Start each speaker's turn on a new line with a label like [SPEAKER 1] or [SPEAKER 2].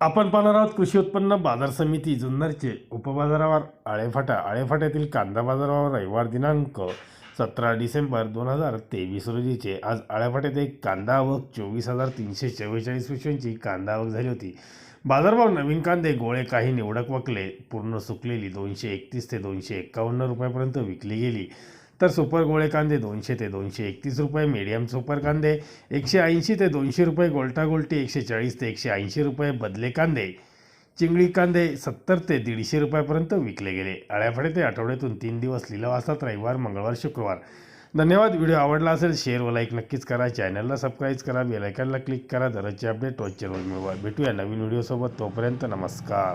[SPEAKER 1] आपण पाहणार आहोत कृषी उत्पन्न बाजार समिती जुन्नरचे उपबाजारावर आळेफाटा. आळेफाट्यातील कांदा बाजारावर रविवार दिनांक सतरा डिसेंबर दोन हजार तेवीस रोजीचे. आज आळेफाट्यात एक कांदा आवक चोवीस हजार तीनशे चव्वेचाळीस पिशव्यांची कांदा आवक झाली होती. बाजारभाव नवीन कांदे गोळे काही निवडक वकले पूर्ण सुकलेली दोनशे एकतीस ते दोनशे एक्कावन्न रुपयापर्यंत विकली गेली. तर सुपर गोळे कांदे दोनशे ते दोनशे एकतीस रुपये मीडियम सुपर कांदे एकशे ऐंशी ते दोनशे रुपये गोल्टागोल्टी एकशे चाळीस ते एकशे ऐंशी रुपये बदले कांदे. चिंगळी कांदे सत्तर ते दीडशे रुपयापर्यंत विकले गेले. आळ्याफाडे ते आठवड्यातून तीन दिवस लिलाव असतात रविवार मंगळवार शुक्रवार. धन्यवाद. व्हिडिओ आवडला असेल शेअर व लाईक नक्कीच करा. चॅनलला सबस्क्राईब करा. बेलायकनला क्लिक करा. दररोजचे अपडेट रोजचे रोज मिळवा भेटूया नवीन व्हिडिओसोबत तोपर्यंत नमस्कार.